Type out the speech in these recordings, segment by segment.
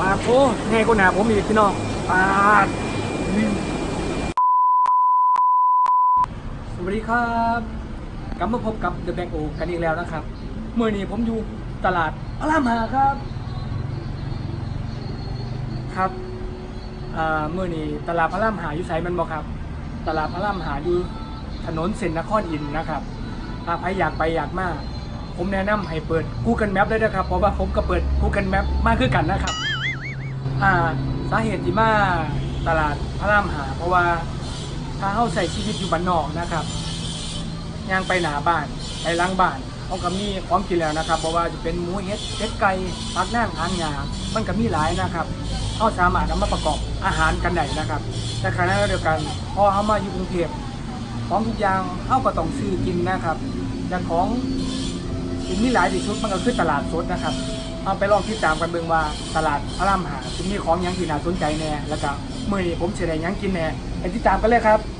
ปาดโอ้ไงกูหนาผมอีกพี่น้องปาดสวัสดีครับกลับมาพบกับ The Bank O กันอีกแล้วนะครับ เมื่อนี้ผมอยู่ตลาดพระรามหาครับ ครับเมื่อนี้ตลาดพระรามหาอยู่ไสมันบอกครับ ตลาดพระรามหาอยู่ถนนเส้นนครอินนะครับถ้าใครอยากไปอยากมากผมแนะนำให้เปิด Google Map ได้ด้วยครับ เพราะว่าผมก็เปิด Google Map มากขึ้นกันนะครับ อ่าสาเหตุที่มาตลาดพระรามหา เพราะว่าถ้าเข้าใส่ชีวิตอยู่บ้านนอกนะครับย่างไปหนาบ้านไปล้างบ้านเขาก็มีของกินแล้วนะครับเพราะว่าจะเป็นหมูเห็ดเป็ดไก่ปักนั่งหางงามันก็มีหลายนะครับเขาสามารถนำมาประกอบอาหารกันได้นะครับแต่ขณะเดียวกันพอเขามาอยู่กรุงเทพของทุกอย่างเขาก็ต้องซื้อกินนะครับแต่ของสิ่งที่หลายที่สุดมันก็คือตลาดสดนะครับ เอาไปลองติดตามกันเบิ่งว่าตลาดพระรามหาจะมีของหยังที่น่าสนใจแน่แล้วก็มื้อนี้ผมสิได้หยังกินแน่ไปติดตามกันเลยครับ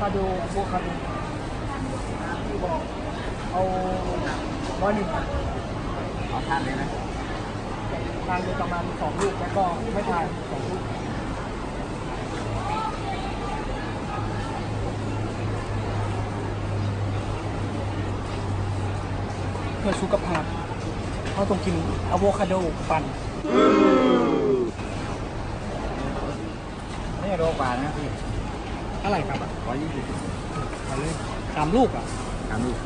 คาโดโวคาโดที่บอกเอาร้อยหนึ่งครับเอาทานเลยนะทานไปประมาณสองลูกแล้วก็ไม่ทานสองลูกเพื่อสุขภาพเขาต้องกินอะโวคาโดปั่นนี่โรกว่านะพี่ อะไรครับอะร้อยยี่สิบเอาเลยสามลูกอะสามลูก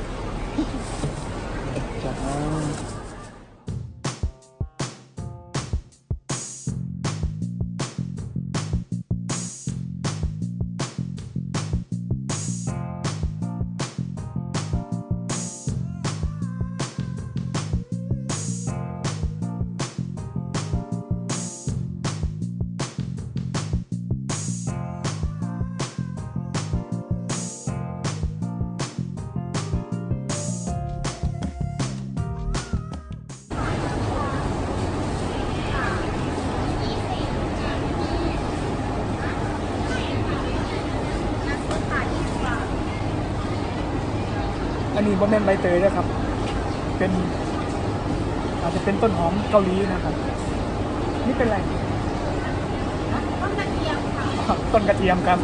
อันนี้บะแม่นใบเตยนะครับ เป็นอาจจะเป็นต้นหอมเกาหลีนะครับ นี่เป็นอะไร ต้นกระเทียมค่ะต้นกระเทียมครับ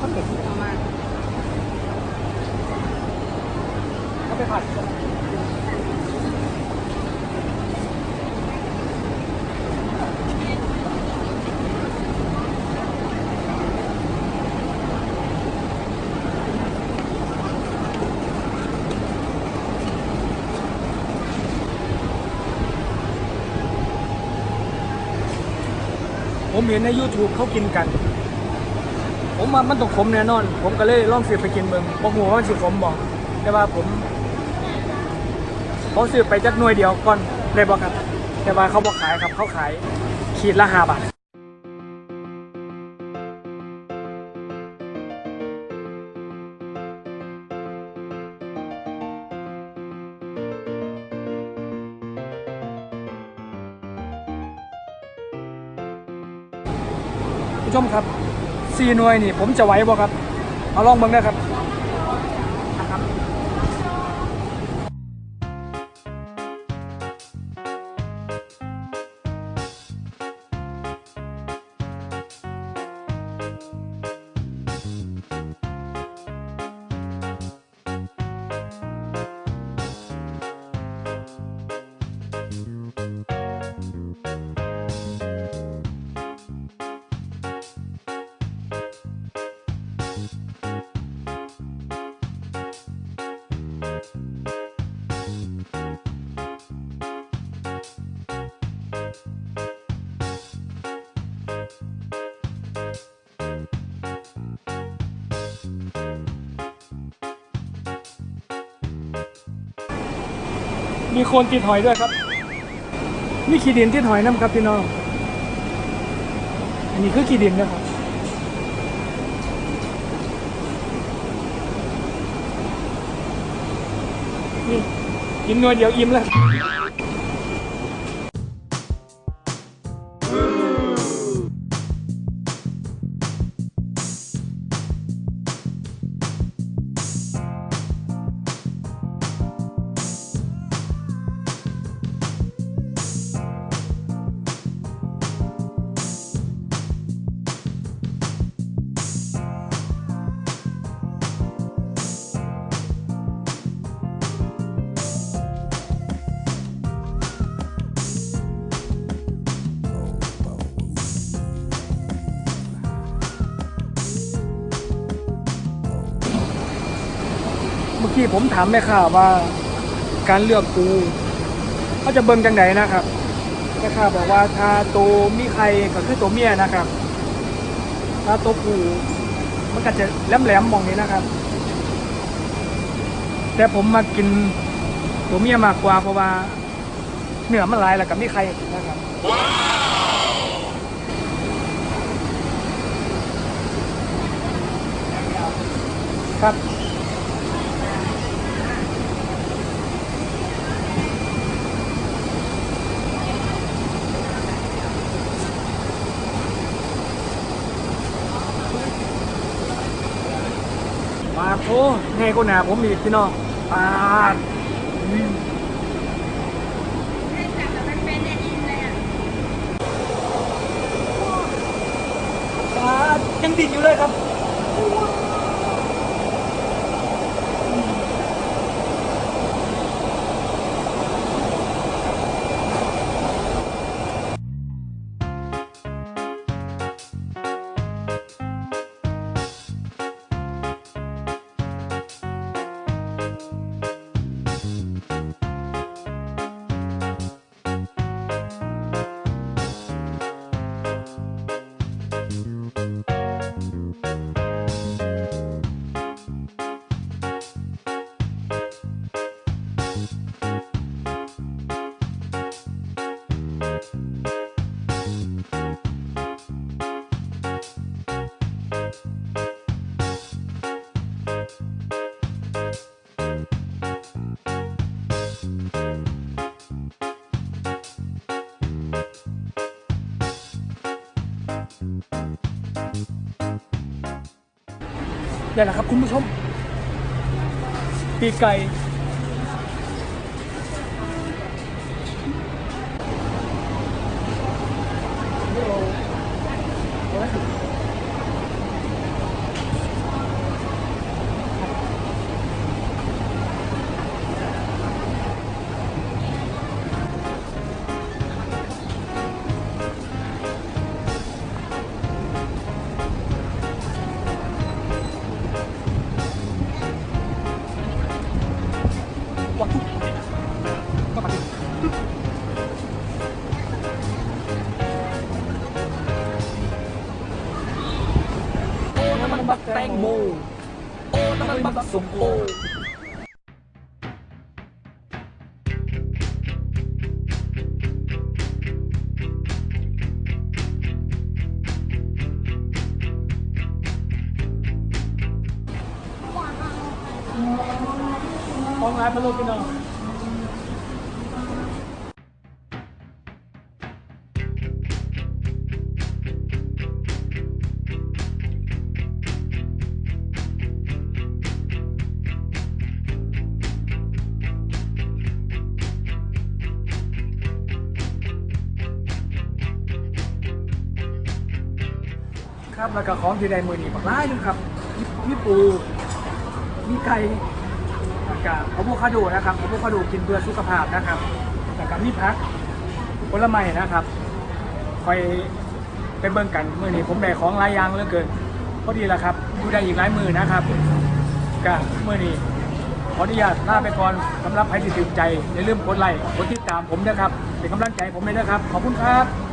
ถ้าเกิดเอามาเอาไปผัด เห็นใน YouTube เขากินกัน ผมว่ามันต้องขมแน่นอน ผมก็เลยลองซื้อไปกินเบิ่งบอกหัวมันสิขมบอกแต่ว่าผมเขาซื้อไปจักหน่วยเดียวก่อนเลยบอกครับ แต่ว่าเขาบอกขายครับเขาขายขีดละห้าบาท ผู้ชมครับสี่หน่วยนี่ผมจะไหวบ่ครับ เอาลองเบิ่งนะครับนะครับ มีโคนติดหอยด้วยครับ นี่ขี้ดินติดหอยน้ำครับพี่น้อง อันนี้คือขี้ดินนะครับ กินหน่วยเดียวอิ่มแล้ว กี้ผมถามแม่ค้าว่า การเลือกปูเขาจะเบิ่งจังไหนนะครับแม่ค้าบอกว่าถ้าตัวมีไข่ก็คือตัวเมียนะครับ ถ้าตัวปูมันก็จะแหลมๆมองนี้นะครับ แต่ผมมากินตัวเมียมากกว่าเพราะว่าเนื้อมันลายแล้วกับมีไข่นะครับครับ ปาดโอ้ ไงก็หนาผมอีกพี่น้องปาดอืมปาดยังติดอยู่เลยครับ นี่แหละครับคุณผู้ชม ปีกไก่ ตงโม โอ้น้ำมันบักสมโอของร้านพะโล้พี่น้อง ครับแล้วก็ของที่ได้มือนีบักร้ายนึงครับมีปู มีไก่แล้วก็อะโวคาโดนะครับอะโวคาโดกินเพื่อสุขภาพนะครับแล้วก็มีผักผลไม้นะครับคอยไปเบิ่งกันมือนี้ผมได้ของหลายอย่างเหลือเกินพอดีแล้วครับดูได้อีกหลายมือนะครับก็มือนี้ขออนุญาตลาไปก่อนสำหรับใครที่ถึงใจอย่าลืมกดไลค์กดติดตามผมนะครับเป็นกำลังใจผมเลยนะครับ ขอบคุณครับ